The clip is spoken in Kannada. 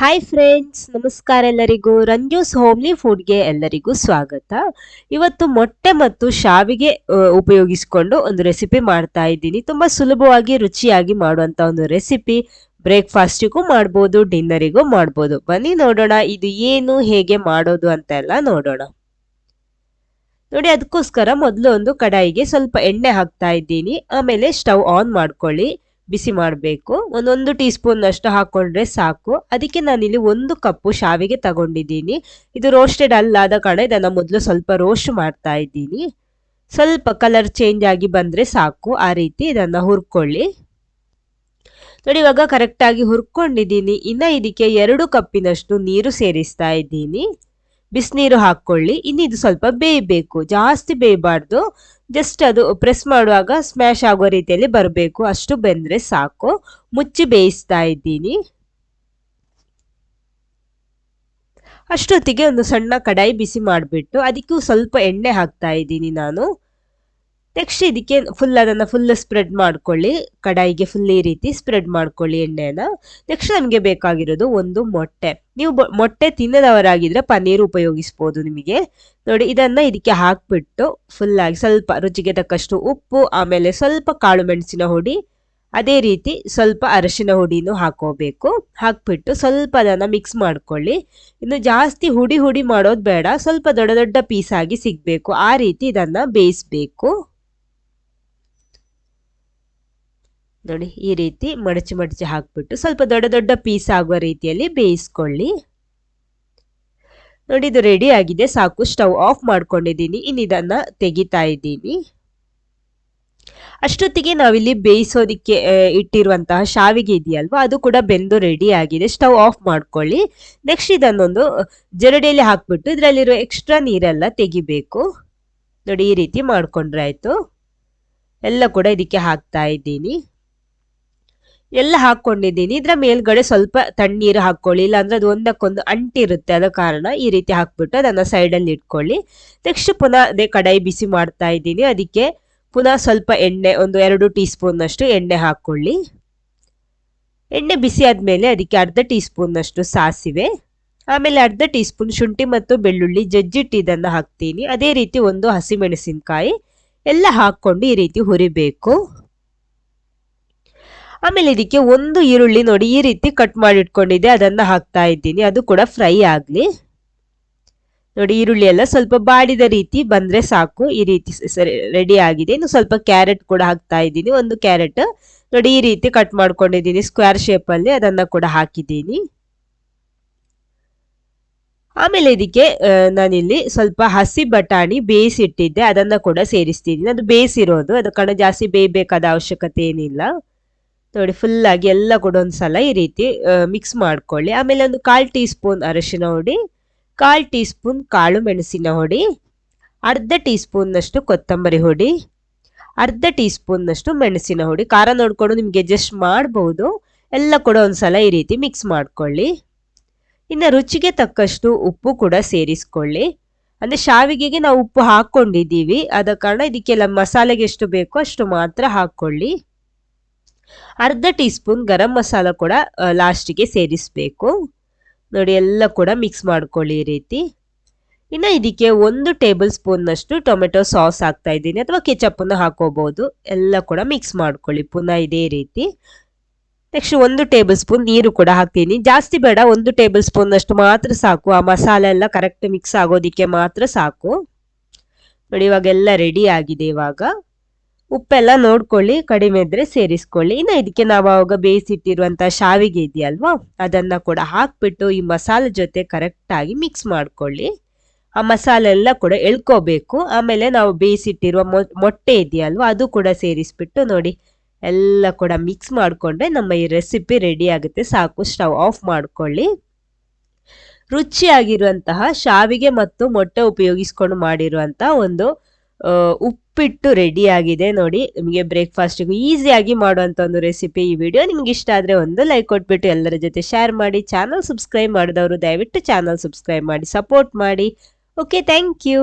ಹಾಯ್ ಫ್ರೆಂಡ್ಸ್ ನಮಸ್ಕಾರ ಎಲ್ಲರಿಗೂ. ರಂಜೂಸ್ ಹೋಮ್ಲಿ ಫುಡ್ಗೆ ಎಲ್ಲರಿಗೂ ಸ್ವಾಗತ. ಇವತ್ತು ಮೊಟ್ಟೆ ಮತ್ತು ಶಾವಿಗೆ ಉಪಯೋಗಿಸಿಕೊಂಡು ಒಂದು ರೆಸಿಪಿ ಮಾಡ್ತಾ ಇದ್ದೀನಿ. ತುಂಬ ಸುಲಭವಾಗಿ, ರುಚಿಯಾಗಿ ಮಾಡುವಂಥ ಒಂದು ರೆಸಿಪಿ ಬ್ರೇಕ್ಫಾಸ್ಟಿಗೂ ಮಾಡ್ಬೋದು ಡಿನ್ನರಿಗೂ ಮಾಡ್ಬೋದು. ಬನ್ನಿ ನೋಡೋಣ, ಇದು ಏನು, ಹೇಗೆ ಮಾಡೋದು ಅಂತೆಲ್ಲ ನೋಡೋಣ. ನೋಡಿ, ಅದಕ್ಕೋಸ್ಕರ ಮೊದಲು ಒಂದು ಕಡಾಯಿಗೆ ಸ್ವಲ್ಪ ಎಣ್ಣೆ ಹಾಕ್ತಾ ಇದ್ದೀನಿ. ಆಮೇಲೆ ಸ್ಟವ್ ಆನ್ ಮಾಡ್ಕೊಳ್ಳಿ. ಬಿಸಿ ಮಾಡಬೇಕು. ಒಂದೊಂದು ಟೀ ಸ್ಪೂನ್ ಅಷ್ಟು ಹಾಕೊಂಡ್ರೆ ಸಾಕು. ಅದಕ್ಕೆ ನಾನಿಲ್ಲಿ ಒಂದು ಕಪ್ಪು ಶಾವಿಗೆ ತಗೊಂಡಿದ್ದೀನಿ. ಇದು ರೋಸ್ಟೆಡ್ ಅಲ್ಲಾದ ಕಾರಣ ಇದನ್ನು ಮೊದಲು ಸ್ವಲ್ಪ ರೋಸ್ಟ್ ಮಾಡ್ತಾ ಇದ್ದೀನಿ. ಸ್ವಲ್ಪ ಕಲರ್ ಚೇಂಜ್ ಆಗಿ ಬಂದರೆ ಸಾಕು. ಆ ರೀತಿ ಇದನ್ನು ಹುರ್ಕೊಳ್ಳಿ. ನೋಡಿ, ಇವಾಗ ಕರೆಕ್ಟಾಗಿ ಹುರ್ಕೊಂಡಿದ್ದೀನಿ. ಇನ್ನು ಇದಕ್ಕೆ ಎರಡು ಕಪ್ಪಿನಷ್ಟು ನೀರು ಸೇರಿಸ್ತಾ ಇದ್ದೀನಿ. ಬಿಸಿನೀರು ಹಾಕ್ಕೊಳ್ಳಿ. ಇನ್ನು ಇದು ಸ್ವಲ್ಪ ಬೇಯಬೇಕು. ಜಾಸ್ತಿ ಬೇಯಬಾರ್ದು. ಜಸ್ಟ್ ಅದು ಪ್ರೆಸ್ ಮಾಡುವಾಗ ಸ್ಮ್ಯಾಶ್ ಆಗೋ ರೀತಿಯಲ್ಲಿ ಬರಬೇಕು. ಅಷ್ಟು ಬೆಂದರೆ ಸಾಕು. ಮುಚ್ಚಿ ಬೇಯಿಸ್ತಾ ಇದ್ದೀನಿ. ಅಷ್ಟೊತ್ತಿಗೆ ಒಂದು ಸಣ್ಣ ಕಡಾಯಿ ಬಿಸಿ ಮಾಡಿಬಿಟ್ಟು, ಅದಕ್ಕೂ ಸ್ವಲ್ಪ ಎಣ್ಣೆ ಹಾಕ್ತಾ ಇದ್ದೀನಿ ನಾನು. ನೆಕ್ಸ್ಟ್ ಇದಕ್ಕೆ ಫುಲ್ ಅದನ್ನು ಫುಲ್ ಸ್ಪ್ರೆಡ್ ಮಾಡ್ಕೊಳ್ಳಿ. ಕಡಾಯಿಗೆ ಫುಲ್ ಈ ರೀತಿ ಸ್ಪ್ರೆಡ್ ಮಾಡ್ಕೊಳ್ಳಿ ಎಣ್ಣೆನ ನೆಕ್ಸ್ಟ್ ನಮಗೆ ಬೇಕಾಗಿರೋದು ಒಂದು ಮೊಟ್ಟೆ. ನೀವು ಮೊಟ್ಟೆ ತಿನ್ನದವರಾಗಿದ್ರೆ ಪನ್ನೀರ್ ಉಪಯೋಗಿಸ್ಬೋದು ನಿಮಗೆ. ನೋಡಿ, ಇದನ್ನ ಇದಕ್ಕೆ ಹಾಕ್ಬಿಟ್ಟು ಫುಲ್ ಆಗಿ ಸ್ವಲ್ಪ ರುಚಿಗೆ ತಕ್ಕಷ್ಟು ಉಪ್ಪು, ಆಮೇಲೆ ಸ್ವಲ್ಪ ಕಾಳು ಮೆಣಸಿನ ಹುಡಿ, ಅದೇ ರೀತಿ ಸ್ವಲ್ಪ ಅರಶಿನ ಹುಡಿನೂ ಹಾಕೋಬೇಕು. ಹಾಕ್ಬಿಟ್ಟು ಸ್ವಲ್ಪ ಅದನ್ನು ಮಿಕ್ಸ್ ಮಾಡ್ಕೊಳ್ಳಿ. ಇನ್ನು ಜಾಸ್ತಿ ಹುಡಿ ಹುಡಿ ಮಾಡೋದು ಬೇಡ. ಸ್ವಲ್ಪ ದೊಡ್ಡ ದೊಡ್ಡ ಪೀಸಾಗಿ ಸಿಗ್ಬೇಕು. ಆ ರೀತಿ ಇದನ್ನು ಬೇಯಿಸ್ಬೇಕು. ನೋಡಿ, ಈ ರೀತಿ ಮಡಚಿ ಮಡಚಿ ಹಾಕ್ಬಿಟ್ಟು ಸ್ವಲ್ಪ ದೊಡ್ಡ ದೊಡ್ಡ ಪೀಸ್ ಆಗುವ ರೀತಿಯಲ್ಲಿ ಬೇಯಿಸ್ಕೊಳ್ಳಿ. ನೋಡಿ, ಇದು ರೆಡಿ ಆಗಿದೆ. ಸಾಕು, ಸ್ಟವ್ ಆಫ್ ಮಾಡ್ಕೊಂಡಿದ್ದೀನಿ. ಇನ್ನು ಇದನ್ನು ತೆಗಿತಾ ಇದ್ದೀನಿ. ಅಷ್ಟೊತ್ತಿಗೆ ನಾವಿಲ್ಲಿ ಬೇಯಿಸೋದಿಕ್ಕೆ ಇಟ್ಟಿರುವಂತಹ ಶಾವಿಗೆ ಇದೆಯಲ್ವಾ, ಅದು ಕೂಡ ಬೆಂದು ರೆಡಿ ಆಗಿದೆ. ಸ್ಟವ್ ಆಫ್ ಮಾಡ್ಕೊಳ್ಳಿ. ನೆಕ್ಸ್ಟ್ ಇದನ್ನೊಂದು ಜರಡಿಯಲ್ಲಿ ಹಾಕ್ಬಿಟ್ಟು ಇದರಲ್ಲಿರೋ ಎಕ್ಸ್ಟ್ರಾ ನೀರೆಲ್ಲ ತೆಗಿಬೇಕು. ನೋಡಿ, ಈ ರೀತಿ ಮಾಡ್ಕೊಂಡ್ರೆ ಆಯಿತು ಎಲ್ಲ ಕೂಡ ಇದಕ್ಕೆ ಹಾಕ್ತಾ ಇದ್ದೀನಿ. ಎಲ್ಲ ಹಾಕೊಂಡಿದ್ದೀನಿ ಇದರ ಮೇಲ್ಗಡೆ ಸ್ವಲ್ಪ ತಣ್ಣೀರು ಹಾಕ್ಕೊಳ್ಳಿ. ಇಲ್ಲಾಂದ್ರೆ ಅದು ಒಂದಕ್ಕೊಂದು ಅಂಟಿರುತ್ತೆ. ಅದ ಕಾರಣ ಈ ರೀತಿ ಹಾಕ್ಬಿಟ್ಟು ಅದನ್ನು ಸೈಡಲ್ಲಿ ಇಟ್ಕೊಳ್ಳಿ. ನೆಕ್ಸ್ಟ್ ಪುನಃ ಅದೇ ಕಡಾಯಿ ಬಿಸಿ ಮಾಡ್ತಾ ಇದ್ದೀನಿ. ಅದಕ್ಕೆ ಪುನಃ ಸ್ವಲ್ಪ ಎಣ್ಣೆ, ಒಂದು ಎರಡು ಟೀ ಸ್ಪೂನ್ ಅಷ್ಟು ಎಣ್ಣೆ ಹಾಕೊಳ್ಳಿ ಎಣ್ಣೆ ಬಿಸಿ ಆದಮೇಲೆ ಅದಕ್ಕೆ ಅರ್ಧ ಟೀ ಸ್ಪೂನ್ ಅಷ್ಟು ಸಾಸಿವೆ, ಆಮೇಲೆ ಅರ್ಧ ಟೀ ಸ್ಪೂನ್ ಶುಂಠಿ ಮತ್ತು ಬೆಳ್ಳುಳ್ಳಿ ಜಜ್ಜಿಟ್ಟಿದ್ದನ್ನ ಹಾಕ್ತೀನಿ. ಅದೇ ರೀತಿ ಒಂದು ಹಸಿಮೆಣಸಿನಕಾಯಿ ಎಲ್ಲ ಹಾಕೊಂಡು ಈ ರೀತಿ ಹುರಿಬೇಕು. ಆಮೇಲೆ ಇದಕ್ಕೆ ಒಂದು ಈರುಳ್ಳಿ ನೋಡಿ ಈ ರೀತಿ ಕಟ್ ಮಾಡಿ ಇಟ್ಕೊಂಡಿದ್ದೆ, ಅದನ್ನ ಹಾಕ್ತಾ ಇದ್ದೀನಿ. ಅದು ಕೂಡ ಫ್ರೈ ಆಗಲಿ. ನೋಡಿ ಈರುಳ್ಳಿ ಎಲ್ಲ ಸ್ವಲ್ಪ ಬಾಡಿದ ರೀತಿ ಬಂದರೆ ಸಾಕು. ಈ ರೀತಿ ಸರಿ ರೆಡಿ ಆಗಿದೆ. ಇನ್ನು ಸ್ವಲ್ಪ ಕ್ಯಾರೆಟ್ ಕೂಡ ಹಾಕ್ತಾ ಇದ್ದೀನಿ. ಒಂದು ಕ್ಯಾರೆಟ್ ನೋಡಿ ಈ ರೀತಿ ಕಟ್ ಮಾಡ್ಕೊಂಡಿದ್ದೀನಿ ಸ್ಕ್ವೇರ್ ಶೇಪಲ್ಲಿ ಅದನ್ನು ಕೂಡ ಹಾಕಿದ್ದೀನಿ. ಆಮೇಲೆ ಇದಕ್ಕೆ ನಾನಿಲ್ಲಿ ಸ್ವಲ್ಪ ಹಸಿ ಬಟಾಣಿ ಬೇಯಿಸಿಟ್ಟಿದ್ದೆ. ಅದನ್ನು ಕೂಡ ಸೇರಿಸ್ತಿದ್ದೀನಿ. ಅದು ಬೇಯಿಸಿರೋದು. ಅದು ಕಣ ಜಾಸ್ತಿ ಬೇಯಬೇಕಾದ ಅವಶ್ಯಕತೆ ಏನಿಲ್ಲ. ನೋಡಿ ಆಗಿ ಎಲ್ಲ ಕೂಡ ಒಂದ್ಸಲ ಈ ರೀತಿ ಮಿಕ್ಸ್ ಮಾಡ್ಕೊಳ್ಳಿ. ಆಮೇಲೆ ಒಂದು ಕಾಲ್ ಟೀ ಸ್ಪೂನ್ ಅರಶಿನ ಹುಡಿ, ಕಾಲ್ ಟೀ ಸ್ಪೂನ್ ಕಾಳು ಮೆಣಸಿನ ಹುಡಿ, ಅರ್ಧ ಟೀ ಸ್ಪೂನ್ನಷ್ಟು ಕೊತ್ತಂಬರಿ ಹುಡಿ, ಅರ್ಧ ಟೀ ಸ್ಪೂನ್ನಷ್ಟು ಮೆಣಸಿನ ಹುಡಿ. ಖಾರ ನೋಡಿಕೊಂಡು ನಿಮಗೆ ಅಡ್ಜಸ್ಟ್ ಮಾಡ್ಬೋದು. ಎಲ್ಲ ಕೂಡ ಒಂದ್ಸಲ ಈ ರೀತಿ ಮಿಕ್ಸ್ ಮಾಡ್ಕೊಳ್ಳಿ. ಇನ್ನು ರುಚಿಗೆ ತಕ್ಕಷ್ಟು ಉಪ್ಪು ಕೂಡ ಸೇರಿಸ್ಕೊಳ್ಳಿ. ಅಂದರೆ ಶಾವಿಗೆಗೆ ನಾವು ಉಪ್ಪು ಹಾಕ್ಕೊಂಡಿದ್ದೀವಿ. ಆದ ಕಾರಣ ಇದಕ್ಕೆಲ್ಲ ಮಸಾಲೆಗೆ ಎಷ್ಟು ಬೇಕೋ ಅಷ್ಟು ಮಾತ್ರ ಹಾಕೊಳ್ಳಿ ಅರ್ಧ ಟೀ ಸ್ಪೂನ್ ಗರಂ ಮಸಾಲ ಕೂಡ ಲಾಸ್ಟಿಗೆ ಸೇರಿಸಬೇಕು. ನೋಡಿ, ಎಲ್ಲ ಕೂಡ ಮಿಕ್ಸ್ ಮಾಡ್ಕೊಳ್ಳಿ ಈ ರೀತಿ. ಇನ್ನು ಇದಕ್ಕೆ ಒಂದು ಟೇಬಲ್ ಸ್ಪೂನ್ನಷ್ಟು ಟೊಮೆಟೊ ಸಾಸ್ ಹಾಕ್ತಾ ಇದ್ದೀನಿ, ಅಥವಾ ಕೆಚಪ್ಪನ್ನು ಹಾಕೋಬಹುದು ಎಲ್ಲ ಕೂಡ ಮಿಕ್ಸ್ ಮಾಡ್ಕೊಳ್ಳಿ ಪುನಃ ಇದೇ ರೀತಿ. ನೆಕ್ಸ್ಟ್ ಒಂದು ಟೇಬಲ್ ಸ್ಪೂನ್ ನೀರು ಕೂಡ ಹಾಕ್ತೀನಿ. ಜಾಸ್ತಿ ಬೇಡ, ಒಂದು ಟೇಬಲ್ ಸ್ಪೂನ್ನಷ್ಟು ಮಾತ್ರ ಸಾಕು. ಆ ಮಸಾಲೆ ಎಲ್ಲ ಕರೆಕ್ಟ್ ಮಿಕ್ಸ್ ಆಗೋದಕ್ಕೆ ಮಾತ್ರ ಸಾಕು. ನೋಡಿ ಇವಾಗೆಲ್ಲ ರೆಡಿ ಆಗಿದೆ ಇವಾಗ. ಉಪ್ಪೆಲ್ಲ ನೋಡ್ಕೊಳ್ಳಿ, ಕಡಿಮೆ ಇದ್ರೆ ಸೇರಿಸ್ಕೊಳ್ಳಿ. ಇನ್ನು ಇದಕ್ಕೆ ನಾವು ಅವಾಗ ಬೇಯಿಸಿಟ್ಟಿರುವಂಥ ಶಾವಿಗೆ ಇದೆಯಲ್ವಾ, ಅದನ್ನ ಕೂಡ ಹಾಕ್ಬಿಟ್ಟು ಈ ಮಸಾಲೆ ಜೊತೆ ಕರೆಕ್ಟಾಗಿ ಮಿಕ್ಸ್ ಮಾಡ್ಕೊಳ್ಳಿ. ಆ ಮಸಾಲೆ ಎಲ್ಲ ಕೂಡ ಎಳ್ಕೋಬೇಕು. ಆಮೇಲೆ ನಾವು ಬೇಯಿಸಿಟ್ಟಿರುವ ಮೊಟ್ಟೆ ಇದೆಯಲ್ವಾ, ಅದು ಕೂಡ ಸೇರಿಸ್ಬಿಟ್ಟು ನೋಡಿ, ಎಲ್ಲ ಕೂಡ ಮಿಕ್ಸ್ ಮಾಡಿಕೊಂಡ್ರೆ ನಮ್ಮ ಈ ರೆಸಿಪಿ ರೆಡಿ ಆಗುತ್ತೆ. ಸಾಕು ಸ್ಟವ್ ಆಫ್ ಮಾಡ್ಕೊಳ್ಳಿ. ರುಚಿಯಾಗಿರುವಂತಹ ಶಾವಿಗೆ ಮತ್ತು ಮೊಟ್ಟೆ ಉಪಯೋಗಿಸ್ಕೊಂಡು ಮಾಡಿರುವಂಥ ಒಂದು ಉಪ್ಪಿಟ್ಟು ರೆಡಿ ಆಗಿದೆ ನೋಡಿ. ನಿಮಗೆ ಬ್ರೇಕ್ಫಾಸ್ಟಿಗೂ ಈಸಿಯಾಗಿ ಮಾಡುವಂಥ ಒಂದು ರೆಸಿಪಿ ಈ ವಿಡಿಯೋ ನಿಮ್ಗೆ ಇಷ್ಟ ಆದರೆ ಒಂದು ಲೈಕ್ ಕೊಟ್ಬಿಟ್ಟು ಎಲ್ಲರ ಜೊತೆ ಶೇರ್ ಮಾಡಿ. ಚಾನಲ್ ಸಬ್ಸ್ಕ್ರೈಬ್ ಮಾಡಿದವರು ದಯವಿಟ್ಟು ಚಾನಲ್ ಸಬ್ಸ್ಕ್ರೈಬ್ ಮಾಡಿ ಸಪೋರ್ಟ್ ಮಾಡಿ. Okay thank you